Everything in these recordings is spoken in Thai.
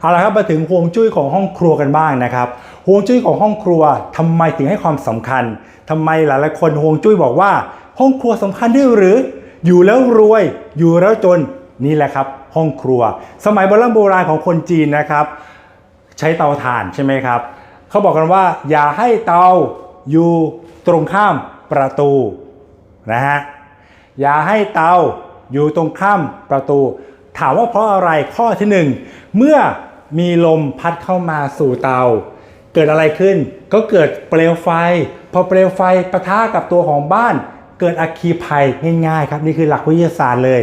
เอาละครับมาถึงฮวงจุ้ยของห้องครัวกันบ้างนะครับฮวงจุ้ยของห้องครัวทำไมถึงให้ความสำคัญทำไมหลายๆคนฮวงจุ้ยบอกว่า ห้องครัวสำคัญด้วยหรือ อยู่แล้วรวย อยู่แล้วจนนี่แหละครับ ห้องครัว สมัยโบราณโบราณของคนจีนนะครับ ใช้เตาถ่านใช่ไหมครับเขาบอกกันว่า อย่าให้เตาอยู่ตรงข้ามประตูนะฮะอย่าให้เตาอยู่ตรงข้ามประตู ถามว่าเพราะอะไรข้อที่หนึ่งเมื่อ มีลมพัดเข้ามาสู่เตา เกิดอะไรขึ้น ก็เกิดเปลวไฟ พอเปลวไฟปะทะกับตัวของบ้าน เกิดอัคคีภัยง่ายๆครับนี่คือหลักวิทยาศาสตร์เลย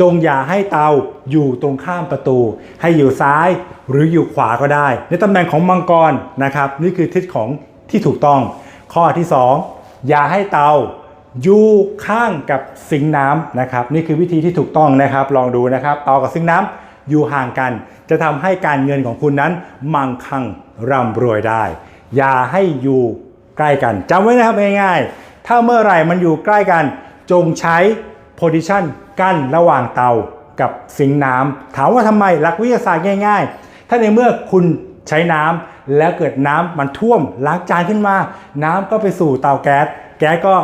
จงอย่าให้เตาอยู่ตรงข้ามประตู ให้อยู่ซ้ายหรืออยู่ขวาก็ได้ ในตำแหน่งของมังกรนะครับ นี่คือทิศของที่ถูกต้อง ข้อที่ 2 อย่าให้เตาอยู่ข้างกับซิงค์น้ำนะครับ นี่คือวิธีที่ถูกต้องนะครับ ลองดูนะครับ เตากับซิงค์น้ำ อยู่ห่างกัน จะทำให้การเงินของคุณนั้นมั่งคั่งร่ำรวยได้ อย่าให้อยู่ใกล้กันจำไว้นะครับง่ายๆ ถ้าเมื่อไหร่มันอยู่ใกล้กัน จงใช้ position กั้นระหว่างเตากับซิงน้ำถามว่าทำไมหลักวิทยาศาสตร์ง่าย ๆ ถ้าในเมื่อคุณใช้น้ำแล้วเกิดน้ำมันท่วมล้างจานขึ้นมา น้ำก็ไปสู่เตาแก๊ส แก๊สก็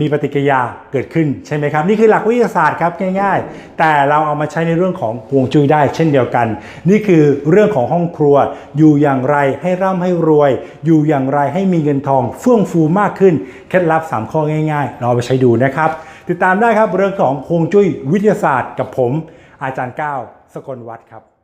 มีปฏิกิริยาเกิดขึ้นใช่ไหมครับ นี่คือหลักวิทยาศาสตร์ครับง่ายๆ แต่เราเอามาใช้ในเรื่องของฮวงจุ้ยได้เช่นเดียวกัน นี่คือเรื่องของห้องครัว อยู่อย่างไรให้ร่ำให้รวย อยู่อย่างไรให้มีเงินทองเฟื่องฟูมากขึ้นเคล็ดลับ 3 ข้อง่ายๆ เราเอาไปใช้ดูนะครับ ติดตามได้ครับเรื่องของฮวงจุ้ยวิทยาศาสตร์กับผม อาจารย์ก้าวสกลวัฒน์ครับ